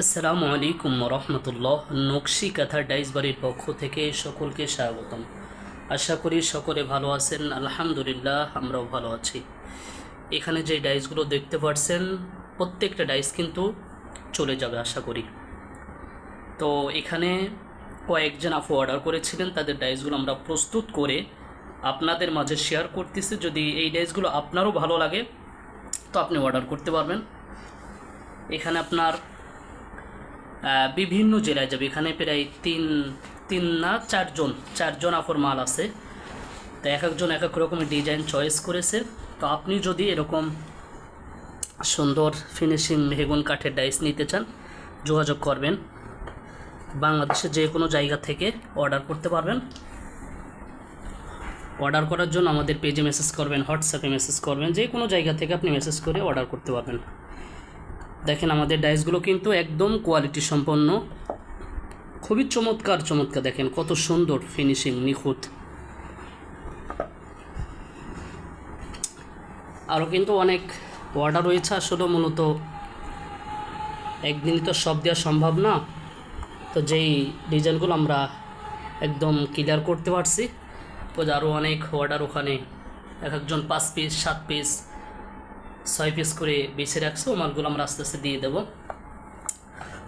আসসালামু আলাইকুম রহমতুল্লাহ নকশি ডাইস বাড়ির পক্ষ থেকে সকলকে স্বাগতম। আশা করি সকলে ভালো আছেন, আলহামদুলিল্লাহ আমরাও ভালো আছি। এখানে যে ডাইসগুলো দেখতে পাচ্ছেন প্রত্যেকটা ডাইস কিন্তু চলে যাবে আশা করি। তো এখানে কয়েকজন আপু অর্ডার করেছিলেন, তাদের ডাইসগুলো আমরা প্রস্তুত করে আপনাদের মাঝে শেয়ার করতেছি। যদি এই ডাইসগুলো আপনারও ভালো লাগে, তো আপনি অর্ডার করতে পারবেন। এখানে আপনার বিভিন্ন জেলায় যাবে। এখানে প্রায় তিন তিন না চারজন চারজন আফর মাল আছে। তো এক একজন এক এক রকমের ডিজাইন চয়েস করেছে। তো আপনি যদি এরকম সুন্দর ফিনিশিং মেহগুন কাঠের ডাইস নিতে চান, যোগাযোগ করবেন। বাংলাদেশের যে কোনো জায়গা থেকে অর্ডার করতে পারবেন। অর্ডার করার জন্য আমাদের পেজে মেসেজ করবেন হোয়াটসঅ্যাপে মেসেজ করবেন, যে কোনো জায়গা থেকে আপনি মেসেজ করে অর্ডার করতে পারবেন। দেখেন আমাদের ডাইসগুলো কিন্তু একদম কোয়ালিটি সম্পন্ন। খুবই চমৎকার চমৎকার দেখেন, কত সুন্দর ফিনিশিং নিখুঁত। আরও কিন্তু অনেক অর্ডার রয়েছে আসলে মূলত। একদিনই তো সব দেওয়া সম্ভব না। তো যেই ডিজাইনগুলো আমরা একদম ক্লিয়ার করতে পারছি। তো আরও অনেক অর্ডার ওখানে, এক একজন পাঁচ পিস সাত পিস ছয় পিস করে বেছে রাখছে, মালগুলো আমরা আস্তে আস্তে দিয়ে দেবো।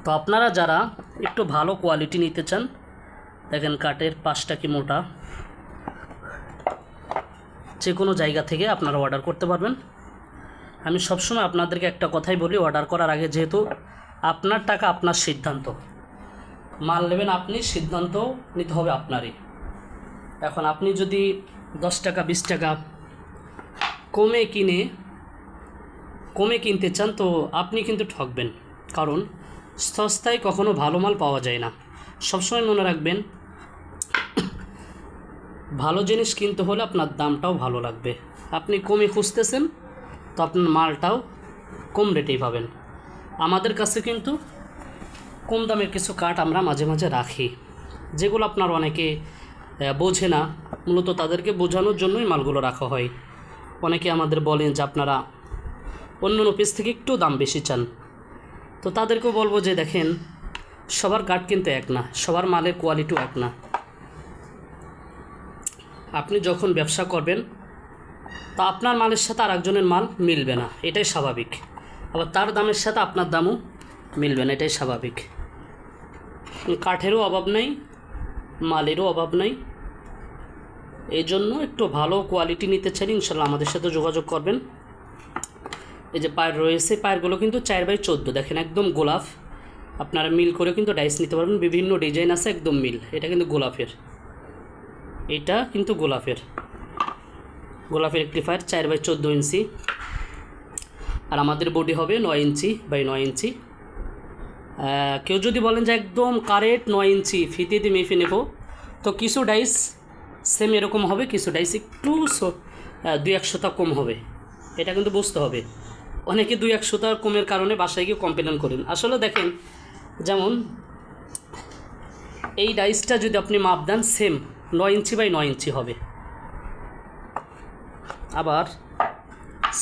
তো আপনারা যারা একটু ভালো কোয়ালিটি নিতে চান, দেখেন কাঠের পাঁচটা কি মোটা। যে কোনো জায়গা থেকে আপনারা অর্ডার করতে পারবেন। আমি সবসময় আপনাদেরকে একটা কথাই বলি অর্ডার করার আগে যেহেতু আপনার টাকা আপনার সিদ্ধান্ত। মাল নেবেন আপনি, সিদ্ধান্ত নিতে হবে আপনারই। এখন আপনি যদি দশ টাকা, বিশ টাকা কমে কিনে কমে কিনতে চান, তো আপনি কিন্তু ঠকবেন। কারণ সস্তায় কখনো ভালো মাল পাওয়া যায় না। সবসময় মনে রাখবেন, ভালো জিনিস কিনতে হলে আপনার দামটাও ভালো লাগবে। আপনি কমে খুঁজতেছেন, তো আপনার মালটাও কম রেটেই পাবেন। আমাদের কাছে কিন্তু কম দামের কিছু কাঠ আমরা মাঝে মাঝে রাখি, যেগুলো আপনার অনেকে বোঝে না। মূলত তাদেরকে বোঝানোর জন্যই মালগুলো রাখা হয়। অনেকে আমাদের বলেন যে আপনারা অন্য অন্য পিস থেকে একটু দাম বেশি চান। তো তাদেরকেও বলব যে দেখেন, সবার কাঠ কিন্তু এক না, সবার মালের কোয়ালিটিও এক না। আপনি যখন ব্যবসা করবেন, তা আপনার মালের সাথে আর একজনের মাল মিলবে না, এটাই স্বাভাবিক। আবার তার দামের সাথে আপনার দামও মিলবে না, এটাই স্বাভাবিক। কাঠেরও অভাব নেই, মালেরও অভাব নেই। এই জন্য একটু ভালো কোয়ালিটি নিতে চান ইনশাল্লাহ আমাদের সাথে যোগাযোগ করবেন। এই যে পায়ের রয়েছে পায়েরগুলো কিন্তু চার বাই চোদ্দ। দেখেন একদম গোলাপ। আপনারা মিল করে কিন্তু ডাইস নিতে পারবেন। বিভিন্ন ডিজাইন আছে, একদম মিল। এটা কিন্তু গোলাপের। এটা কিন্তু গোলাপের। গোলাপের একটি ফায়ার চার বাই চোদ্দ ইঞ্চি। আর আমাদের বডি হবে নয় ইঞ্চি বাই নয় ইঞ্চি। কেউ যদি বলেন যে একদম কারেক্ট নয় ইঞ্চি, ফিতে দিয়ে মেপে নেব। তো কিছু ডাইস সেম এরকম হবে, কিছু ডাইস একটু দুই একশোটা কম হবে। এটা কিন্তু বুঝতে হবে। অনেকে দুই একশোটা কমের কারণে বাসায় গিয়ে কমপ্লেন করেন। আসলে দেখেন, যেমন এই ডাইসটা যদি আপনি মাপ দেন সেম নয় ইঞ্চি বাই নয় ইঞ্চি হবে। আবার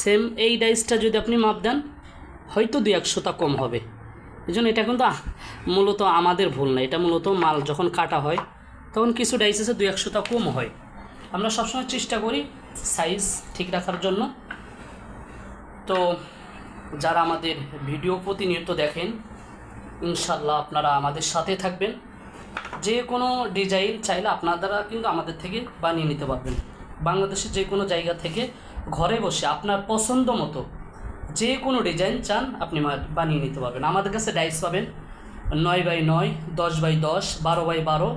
সেম এই ডাইসটা যদি আপনি মাপ দেন, হয়তো দুই একশোটা কম হবে। এই জন্য এটা কিন্তু মূলত আমাদের ভুল না। এটা মূলত মাল যখন কাটা হয়, তখন কিছু ডাইস আছে দুই একশোটা কম হয়। আমরা সবসময় চেষ্টা করি সাইজ ঠিক রাখার জন্য। তো যারা আমাদের ভিডিও প্রতিনিয়ত দেখেন ইনশাল্লাহ আপনারা আমাদের সাথে থাকবেন। যে কোনো ডিজাইন চাইলে আপনারা কিন্তু আমাদের থেকে বানিয়ে নিতে পারবেন। বাংলাদেশের যে কোনো জায়গা থেকে ঘরে বসে আপনার পছন্দ মতো যে কোনো ডিজাইন চান আপনি বানিয়ে নিতে পারবেন। আমাদের কাছে ডাইস পাবেন নয় বাই নয়, দশ বাই দশ, বারো বাই বারো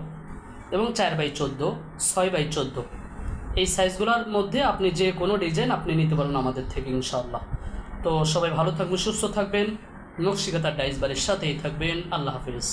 এবং চার বাই চোদ্দ, ছয় বাই চোদ্দ। এই সাইজগুলোর মধ্যে আপনি যে কোনো ডিজাইন আপনি নিতে পারেন আমাদের থেকে, ইনশাআল্লাহ। তো সবাই ভালো থাকবেন, সুস্থ থাকবেন, নকশিকাতার ডাইস সাথেই থাকবেন। আল্লাহ হাফিজ।